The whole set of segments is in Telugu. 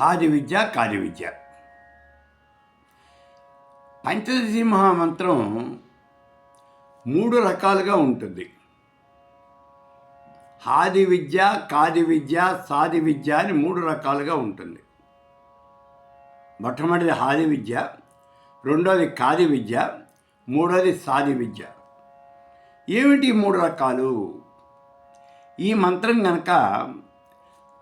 హాది విద్య కాది విద్య పంచదశి మహామంత్రం మూడు రకాలుగా ఉంటుంది. హాది విద్య కాది విద్య సాది విద్య అని మూడు రకాలుగా ఉంటుంది. మొట్టమొదటిది హాది విద్య రెండోది కాది విద్య మూడోది సాది విద్య ఏమిటి మూడు రకాలు? ఈ మంత్రం కనుక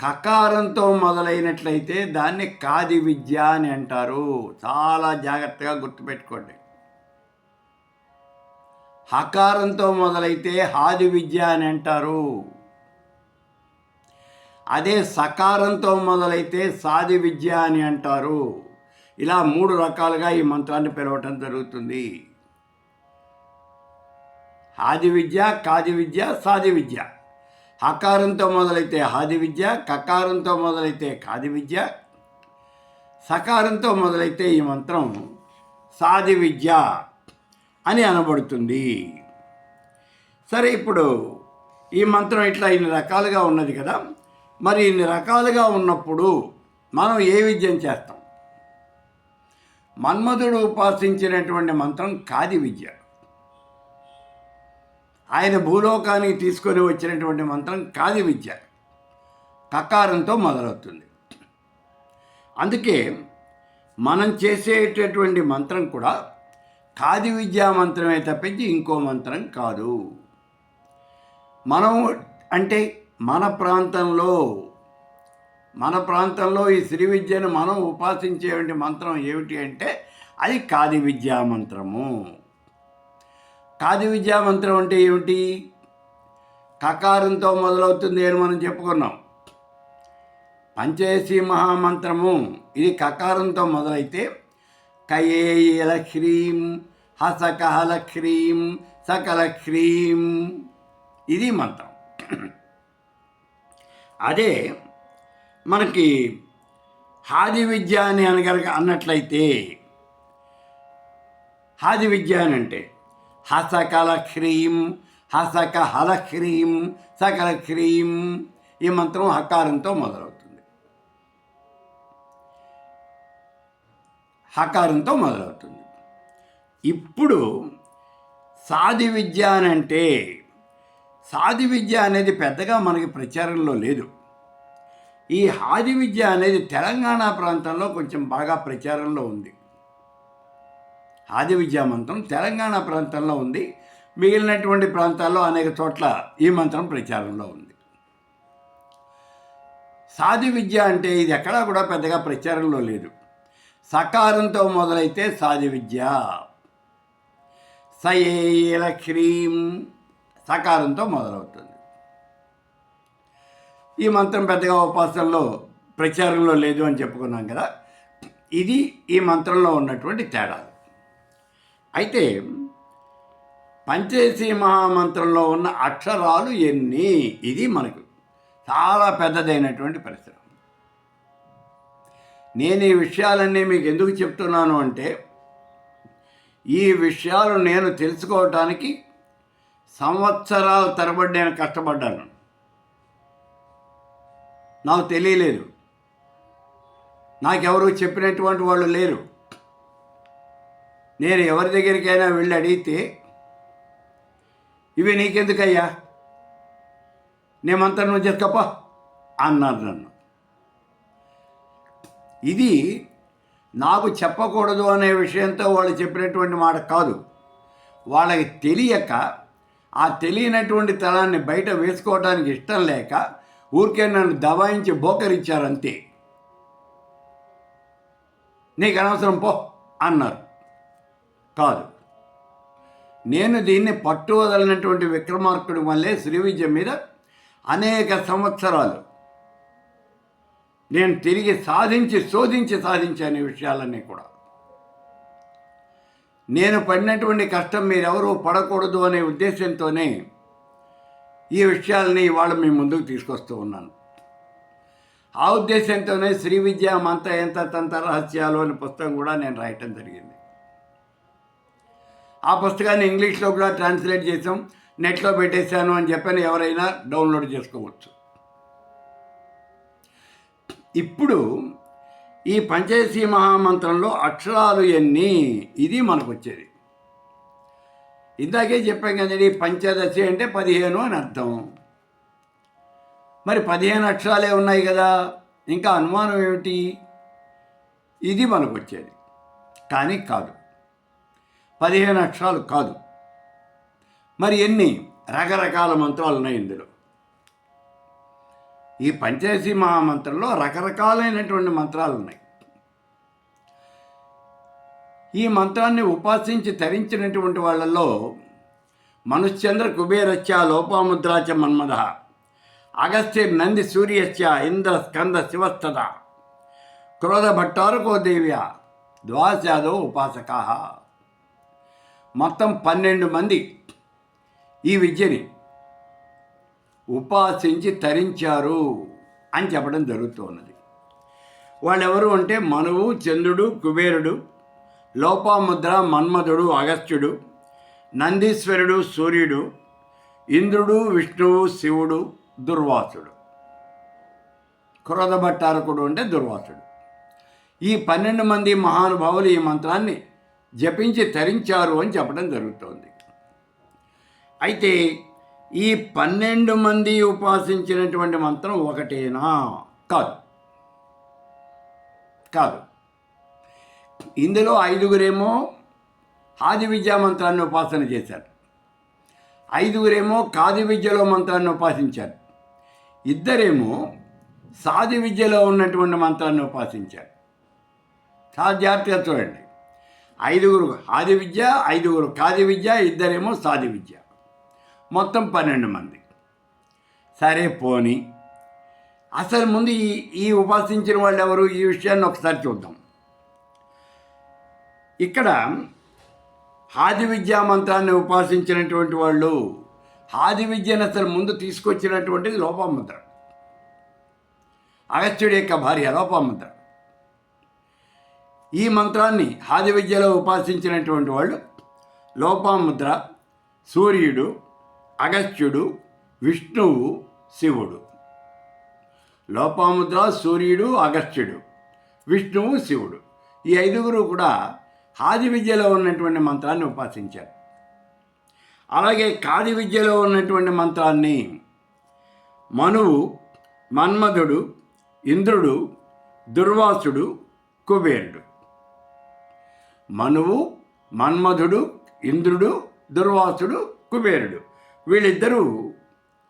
కకారంతో మొదలైనట్లయితే దాన్ని కాది విద్య అని అంటారు. చాలా జాగ్రత్తగా గుర్తుపెట్టుకోండి. హకారంతో మొదలైతే హాది విద్య అని అంటారు. అదే సకారంతో మొదలైతే సాది విద్య అని అంటారు. ఇలా మూడు రకాలుగా ఈ మంత్రాన్ని పిలవటం జరుగుతుంది. ఆది విద్య కాది విద్య సాది విద్య. హకారంతో మొదలైతే హాది విద్య కకారంతో మొదలైతే కాది విద్య సకారంతో మొదలైతే ఈ మంత్రం సాది విద్య అని అనబడుతుంది. సరే ఇప్పుడు ఈ మంత్రం ఇట్లా ఇన్ని రకాలుగా ఉన్నది కదా మరి ఇన్ని రకాలుగా ఉన్నప్పుడు మనం ఏ విద్యను చేస్తాం? మన్మధుడు ఉపాసించినటువంటి మంత్రం కాది విద్య. ఆయన భూలోకానికి తీసుకొని వచ్చినటువంటి మంత్రం కాది విద్య. కకారంతో మొదలవుతుంది. అందుకే మనం చేసేటటువంటి మంత్రం కూడా కాది విద్యా మంత్రమే తప్పించి ఇంకో మంత్రం కాదు. మనం అంటే మన ప్రాంతంలో మన ప్రాంతంలో ఈ శ్రీ విద్యను మనం ఉపాసించేటువంటి మంత్రం ఏమిటి అంటే అది కాది విద్యా మంత్రము. కాది విద్యా మంత్రం అంటే ఏమిటి? కకారంతో మొదలవుతుంది అని మనం చెప్పుకున్నాం. పంచేసి మహామంత్రము ఇది కకారంతో మొదలైతే కయేయల హ్రీం హసకహల హ్రీం సకల హ్రీం ఇది మంత్రం. అదే మనకి హాది విద్య అని అనగలగ అన్నట్లయితే హాది విద్య అని అంటే హసకల హ్రీం హసక హల హ్రీం సకల హ్రీం ఈ మంత్రం హకారంతో మొదలవుతుంది. హకారంతో మొదలవుతుంది. ఇప్పుడు సాది విద్య అని అంటే సాది విద్య అనేది పెద్దగా మనకి ప్రచారంలో లేదు. ఈ హాది విద్య అనేది తెలంగాణ ప్రాంతంలో కొంచెం బాగా ప్రచారంలో ఉంది. ఆది విద్యా మంత్రం తెలంగాణ ప్రాంతంలో ఉంది. మిగిలినటువంటి ప్రాంతాల్లో అనేక చోట్ల ఈ మంత్రం ప్రచారంలో ఉంది. సాది విద్య అంటే ఇది ఎక్కడా కూడా పెద్దగా ప్రచారంలో లేదు. సకారంతో మొదలైతే సాది విద్య. సయేల క్రీం సకారంతో మొదలవుతుంది. ఈ మంత్రం పెద్దగా ఉపాసనలో ప్రచారంలో లేదు అని చెప్పుకున్నాం కదా. ఇది ఈ మంత్రంలో ఉన్నటువంటి తేడా. అయితే పంచేసి మహామంత్రంలో ఉన్న అక్షరాలు ఎన్ని? ఇది మనకు చాలా పెద్దదైనటువంటి పరిశ్రమ. నేను ఈ విషయాలన్నీ మీకు ఎందుకు చెప్తున్నాను అంటే ఈ విషయాలు నేను తెలుసుకోవటానికి సంవత్సరాల తరబడి నేను కష్టపడ్డాను. నాకు తెలియలేదు. నాకెవరు చెప్పినటువంటి వాళ్ళు లేరు. నేను ఎవరి దగ్గరికైనా వెళ్ళి అడిగితే ఇవి నీకెందుకయ్యా? నేమంతా నువ్వు చేసుకోపా అన్నారు నన్ను. ఇది నాకు చెప్పకూడదు అనే విషయంతో వాళ్ళు చెప్పినటువంటి మాట కాదు. వాళ్ళకి తెలియక ఆ తెలియనటువంటి తలాన్ని బయట వేసుకోవడానికి ఇష్టం లేక ఊరికే నన్ను దబాయించి బోకరిచ్చారంతే. నీకు అనవసరం పో అన్నారు. కాదు. నేను దీన్ని పట్టు వదలినటువంటి విక్రమార్కుడి వల్లే శ్రీ విద్య మీద అనేక సంవత్సరాలు నేను తిరిగి సాధించి శోధించి సాధించాను ఈ విషయాలన్నీ కూడా. నేను పడినటువంటి కష్టం మీరెవరూ పడకూడదు అనే ఉద్దేశంతోనే ఈ విషయాలని ఇవాళ మీ ముందుకు తీసుకొస్తూ ఉన్నాను. ఆ ఉద్దేశంతోనే శ్రీ విద్య మంత ఎంత తంత రహస్యాలు అనే పుస్తకం కూడా నేను రాయటం జరిగింది. ఆ పుస్తకాన్ని ఇంగ్లీష్లో కూడా ట్రాన్స్లేట్ చేసాం నెట్లో పెట్టేశాను అని చెప్పని ఎవరైనా డౌన్లోడ్ చేసుకోవచ్చు. ఇప్పుడు ఈ పంచాయతీ మహామంత్రంలో అక్షరాలు ఎన్ని? ఇది మనకు వచ్చేది ఇందాకే చెప్పాం కదండి పంచదశి అంటే పదిహేను అని అర్థం. మరి పదిహేను అక్షరాలే ఉన్నాయి కదా ఇంకా అనుమానం ఏమిటి? ఇది మనకు వచ్చేది కానీ కాదు. పదిహేను అక్షరాలు కాదు. మరి ఎన్ని రకరకాల మంత్రాలు ఉన్నాయి ఇందులో? ఈ పంచాయతీ మహామంత్రంలో రకరకాలైనటువంటి మంత్రాలు ఉన్నాయి. ఈ మంత్రాన్ని ఉపాసించి తరించినటువంటి వాళ్ళల్లో మనుశ్చంద్ర కుబేరస్య లోపాముద్రాచ మన్మద అగస్త్య నంది సూర్యస్య ఇంద్ర స్కంద శివస్తద క్రోధ భట్టారుకో దేవ్య ద్వాశాదో ఉపాసకా. మొత్తం పన్నెండు మంది ఈ విద్యని ఉపాసించి తరించారు అని చెప్పడం జరుగుతున్నది. వాళ్ళెవరు అంటే మనువు చంద్రుడు కుబేరుడు లోపాముద్ర మన్మధుడు అగస్త్యుడు నందీశ్వరుడు సూర్యుడు ఇంద్రుడు విష్ణువు శివుడు దుర్వాసుడు. క్రోధభట్టారకుడు అంటే దుర్వాసుడు. ఈ పన్నెండు మంది మహానుభావులు ఈ మంత్రాన్ని జపించి తరించారు అని చెప్పడం జరుగుతోంది. అయితే ఈ పన్నెండు మంది ఉపాసించినటువంటి మంత్రం ఒకటేనా? కాదు. కాదు. ఇందులో ఐదుగురేమో ఆది విద్యా మంత్రాన్ని ఉపాసన చేశారు. ఐదుగురేమో కాది విద్యలో మంత్రాన్ని ఉపాసించారు. ఇద్దరేమో సాది విద్యలో ఉన్నటువంటి మంత్రాన్ని ఉపాసించారు. చాలా జాగ్రత్తగా చూడండి. ఐదుగురు ఆది విద్య ఐదుగురు కాది విద్య ఇద్దరేమో సాది విద్య. మొత్తం పన్నెండు మంది. సరే పోని. అసలు ముందు ఈ ఈ ఉపాసించిన వాళ్ళు ఎవరు? ఈ విషయాన్ని ఒకసారి చూద్దాం. ఇక్కడ ఆది విద్యా మంత్రాన్ని ఉపాసించినటువంటి వాళ్ళు ఆది విద్యను అసలు ముందు తీసుకొచ్చినటువంటిది లోపాముద్ర. అగస్త్యుడి యొక్క భార్య లోపాముద్ర. ఈ మంత్రాన్ని ఆది విద్యలో ఉపాసించినటువంటి వాళ్ళు లోపాముద్ర సూర్యుడు అగస్త్యుడు విష్ణువు శివుడు. లోపాముద్ర సూర్యుడు అగస్త్యుడు విష్ణువు శివుడు. ఈ ఐదుగురు కూడా ఆది విద్యలో ఉన్నటువంటి మంత్రాన్ని ఉపాసించారు. అలాగే కాది విద్యలో ఉన్నటువంటి మంత్రాన్ని మనువు మన్మధుడు ఇంద్రుడు దుర్వాసుడు కుబేరుడు. మనువు మన్మధుడు ఇంద్రుడు దుర్వాసుడు కుబేరుడు. వీళ్ళిద్దరూ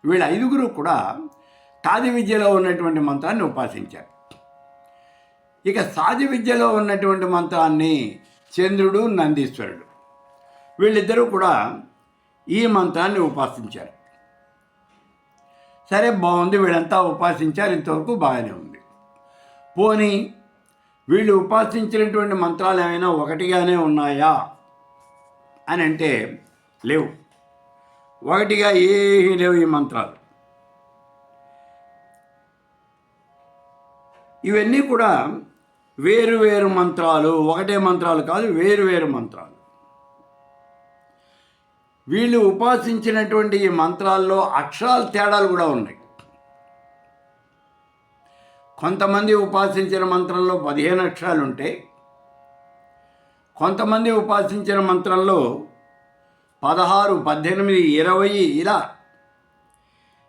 వీళ్ళ ఐదుగురు కూడా కాది విద్యలో ఉన్నటువంటి మంత్రాన్ని ఉపాసించారు. ఇక సాది విద్యలో ఉన్నటువంటి మంత్రాన్ని చంద్రుడు నందీశ్వరుడు. వీళ్ళిద్దరూ కూడా ఈ మంత్రాన్ని ఉపాసించారు. సరే బాగుంది వీళ్ళంతా ఉపాసించారు ఇంతవరకు బాగానే ఉంది. పోనీ వీళ్ళు ఉపాసించినటువంటి మంత్రాలు ఏమైనా ఒకటిగానే ఉన్నాయా? అని అంటే లేవు. ఒకటిగా ఏమీ లేవు ఈ మంత్రాలు. ఇవన్నీ కూడా వేరు వేరు మంత్రాలు ఒకటే మంత్రాలు కాదు వేరు వేరు మంత్రాలు. వీళ్ళు ఉపాసించినటువంటి ఈ మంత్రాల్లో అక్షరాల తేడాలు కూడా ఉన్నాయి. కొంతమంది ఉపాసించిన మంత్రంలో పదిహేను అక్షరాలు ఉంటాయి కొంతమంది ఉపాసించిన మంత్రంలో పదహారు పద్దెనిమిది ఇరవై ఇలా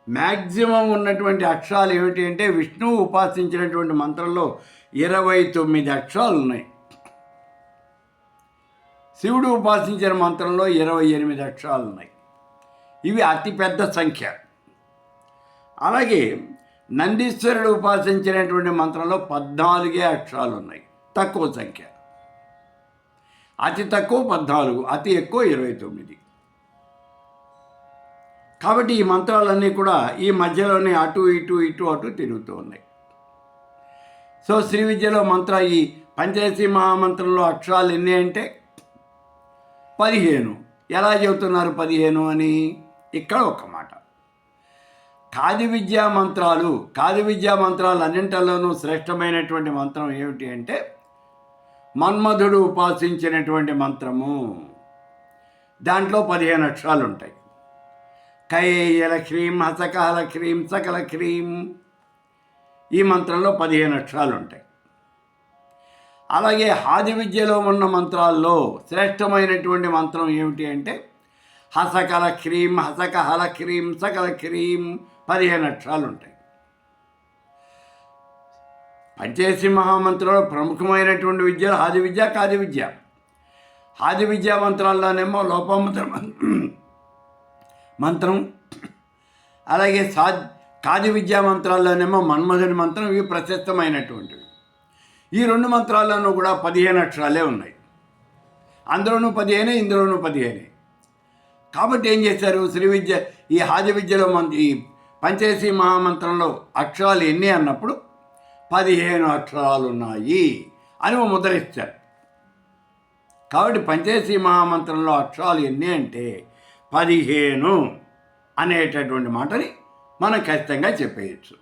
మ్యాక్సిమం ఉన్నటువంటి అక్షరాలు ఏమిటి అంటే విష్ణువు ఉపాసించినటువంటి మంత్రంలో ఇరవై తొమ్మిది అక్షరాలు ఉన్నాయి శివుడు ఉపాసించిన మంత్రంలో ఇరవై ఎనిమిది అక్షరాలు ఉన్నాయి ఇవి అతిపెద్ద సంఖ్య. అలాగే నందీశ్వరుడు ఉపాసించినటువంటి మంత్రంలో పద్నాలుగే అక్షరాలు ఉన్నాయి తక్కువ సంఖ్య. అతి తక్కువ పద్నాలుగు అతి ఎక్కువ ఇరవై తొమ్మిది. కాబట్టి ఈ మంత్రాలన్నీ కూడా ఈ మధ్యలోనే అటు ఇటు ఇటు అటు తిరుగుతూ ఉన్నాయి. సో శ్రీ విద్యలో మంత్ర ఈ పంచదశి మహామంత్రంలో అక్షరాలు ఎన్ని అంటే? పదిహేను. ఎలా చెబుతున్నారు పదిహేను అని? ఇక్కడ ఒక మాట. కాది విద్యా మంత్రాలు కాది విద్యా మంత్రాలు అన్నింటిలోనూ శ్రేష్టమైనటువంటి మంత్రం ఏమిటి అంటే మన్మధుడు ఉపాసించినటువంటి మంత్రము. దాంట్లో పదిహేను అక్షరాలు ఉంటాయి కయేయల క్రీం హసకాల క్రీం సకల క్రీం. ఈ మంత్రంలో పదిహేను అక్షరాలు ఉంటాయి అలాగే హాది విద్యలో ఉన్న మంత్రాల్లో శ్రేష్టమైనటువంటి మంత్రం ఏమిటి అంటే హసకల క్రీం హసక హల క్రీం సకల క్రీం. పదిహేను అక్షరాలు ఉంటాయి పంచేసి మహామంత్రంలో ప్రముఖమైనటువంటి విద్యలు ఆది విద్య కాది విద్య. ఆది విద్యా మంత్రాల్లోనేమో లోపమంత్ర మంత్రం అలాగే సా కాది విద్యా మంత్రాల్లోనేమో మన్మధుని మంత్రం ఇవి ప్రశస్తమైనటువంటివి. ఈ రెండు మంత్రాల్లోనూ కూడా పదిహేను అక్షరాలే ఉన్నాయి. అందులోనూ పదిహేనే ఇందులోనూ పదిహేనే. కాబట్టి ఏం చేశారు? శ్రీ విద్య ఈ హాజ విద్యలో మంత్రి ఈ పంచేసి మహామంత్రంలో అక్షరాలు ఎన్ని అన్నప్పుడు పదిహేను అక్షరాలు ఉన్నాయి అని ఓ ముద్ర ఇచ్చారు కాబట్టి పంచేసి మహామంత్రంలో అక్షరాలు ఎన్ని అంటే పదిహేను అనేటటువంటి మాటని మనం ఖచ్చితంగా చెప్పేయచ్చు.